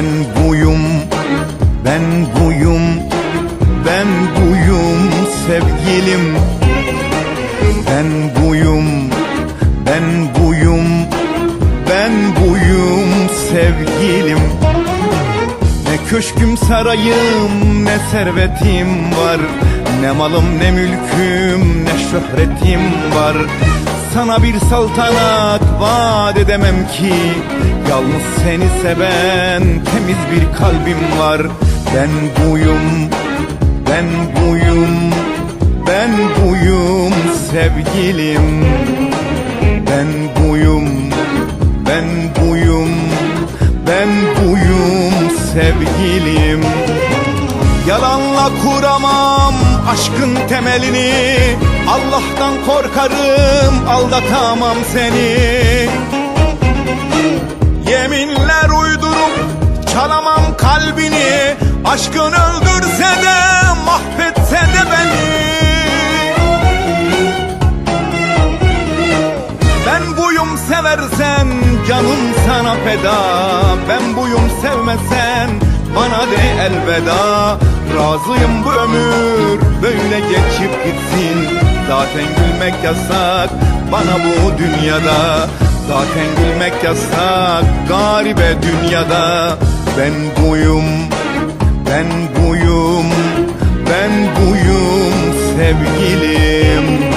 Ben buyum, ben buyum, ben buyum sevgilim. Ben buyum, ben buyum, ben buyum sevgilim. Ne köşküm sarayım ne servetim var Ne malım ne mülküm ne şöhretim var Sana bir saltanat vaat edemem ki. Yalnız seni seven temiz bir kalbim var. Ben buyum, ben buyum, ben buyum sevgilim. Ben buyum, ben buyum, ben buyum sevgilim Yalanla kuramam aşkın temelini. Allah'tan korkarım aldatamam seni. Yeminler uydurup çalamam kalbini. Aşkın öldürse de mahvetse de beni. Ben buyum seversen canım sana feda. Ben buyum sevmesen bana de elveda Razıyım bu ömür böyle geçip gitsin. Zaten gülmek yasak bana bu dünyada. Zaten gülmek yasak garibe dünyada. Ben buyum, ben buyum, ben buyum sevgilim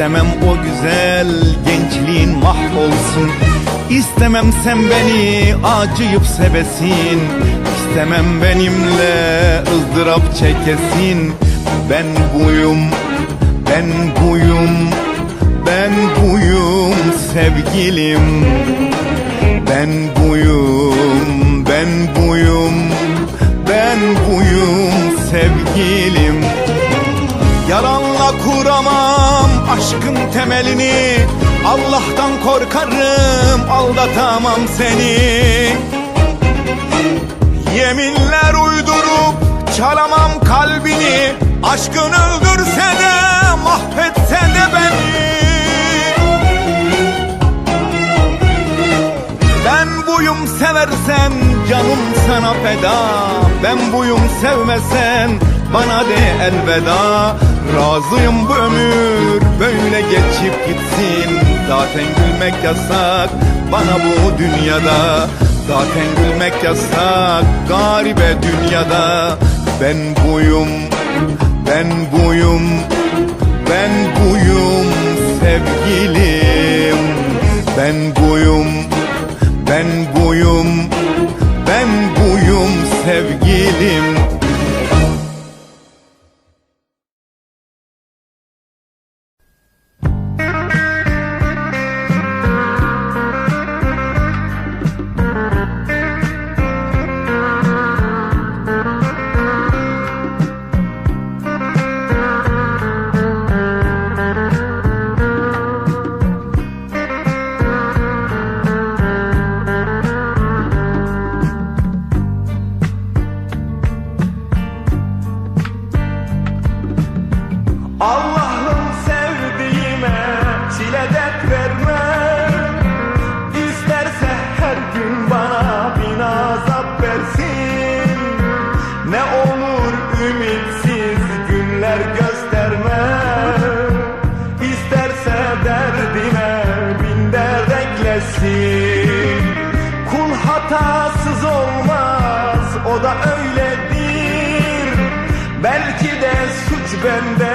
İstemem o güzel gençliğin mahvolsun. İstemem sen beni acıyıp sevesin İstemem benimle ızdırap çekesin. Ben buyum, ben buyum, ben buyum sevgilim. Ben buyum, ben buyum, ben buyum sevgilim kuramam aşkın temelini. Allah'tan korkarım aldatamam seni. Yeminler uydurup çalamam kalbini. Aşkın öldürse de mahvetse de beni. Ben buyum seversen canım sana feda. Ben buyum sevmesen bana de elveda. Razıyım bu ömür. Böyle geçip gitsin. Zaten gülmek yasak bana bu dünyada. Zaten gülmek yasak garibe dünyada. Ben buyum, ben buyum, ben buyum sevgilim. Ben Allah'ım sevdiğime çile dert verme İsterse her gün bana bin azap versin. Ne olur ümitsiz günler gösterme İsterse derdime bin dert eklesin. Kul hatasız olmaz o da öyledir. Belki de suç bende,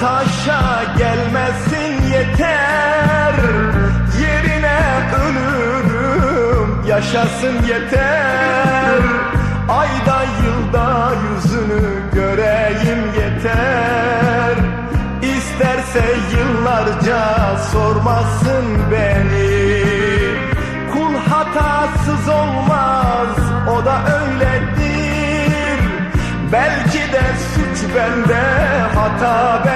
Taşa gelmesin yeter. Yerine ölürüm yaşasın yeter. Ayda yılda yüzünü göreyim yeter. İsterse yıllarca sormasın beni. Kul hatasız olmaz o da öyledir. Belki de suç bende hata bendedir